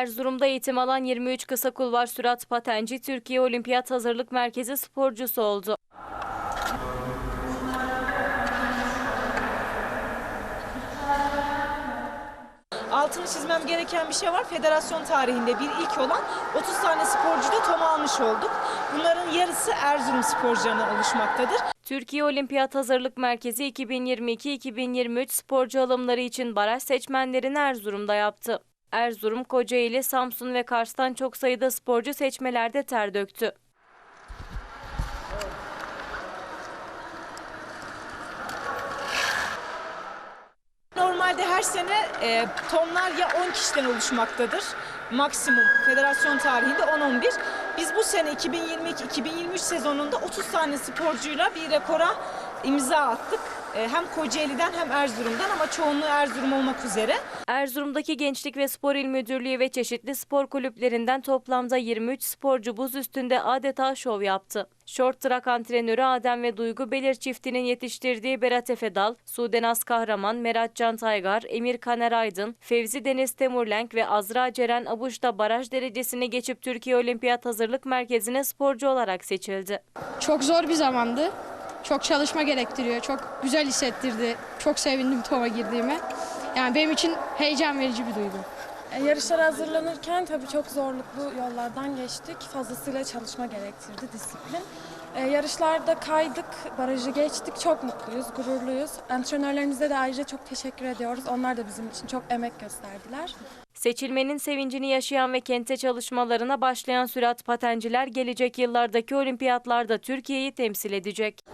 Erzurum'da eğitim alan 23 kısa kulvar sürat patenci Türkiye Olimpiyat Hazırlık Merkezi sporcusu oldu. Altını çizmem gereken bir şey var. Federasyon tarihinde bir ilk olan 30 tane sporcu da tom almış olduk. Bunların yarısı Erzurum sporcularından oluşmaktadır. Türkiye Olimpiyat Hazırlık Merkezi 2022-2023 sporcu alımları için baraj seçmenlerini Erzurum'da yaptı. Erzurum, Kocaeli, Samsun ve Kars'tan çok sayıda sporcu seçmelerde ter döktü. Normalde her sene e, tomlar ya 10 kişiden oluşmaktadır. Maksimum federasyon tarihinde 10-11. Biz bu sene 2022-2023 sezonunda 30 tane sporcuyla bir rekora imza attık. E, hem Kocaeli'den hem Erzurum'dan ama çoğunluğu Erzurum olmak üzere. Erzurum'daki Gençlik ve Spor İl Müdürlüğü ve çeşitli spor kulüplerinden toplamda 23 sporcu buz üstünde adeta şov yaptı. Short track antrenörü Adem ve Duygu Belir çiftinin yetiştirdiği Berat Efedal, Sudenaz Kahraman, Merat Can Taygar, Emir Kaner Aydın, Fevzi Deniz Temurlenk ve Azra Ceren Abuş da baraj derecesini geçip Türkiye Olimpiyat Hazırlık Merkezi'ne sporcu olarak seçildi. Çok zor bir zamandı. Çok çalışma gerektiriyor. Çok güzel hissettirdi. Çok sevindim TOM'a girdiğime. Yani benim için heyecan verici bir duygu. E, Yarışlara hazırlanırken tabii çok zorluklu yollardan geçtik. Fazlasıyla çalışma gerektirdi disiplin. E, yarışlarda kaydık, barajı geçtik. Çok mutluyuz, gururluyuz. Antrenörlerimize de ayrıca çok teşekkür ediyoruz. Onlar da bizim için çok emek gösterdiler. Seçilmenin sevincini yaşayan ve kente çalışmalarına başlayan sürat patenciler gelecek yıllardaki olimpiyatlarda Türkiye'yi temsil edecek.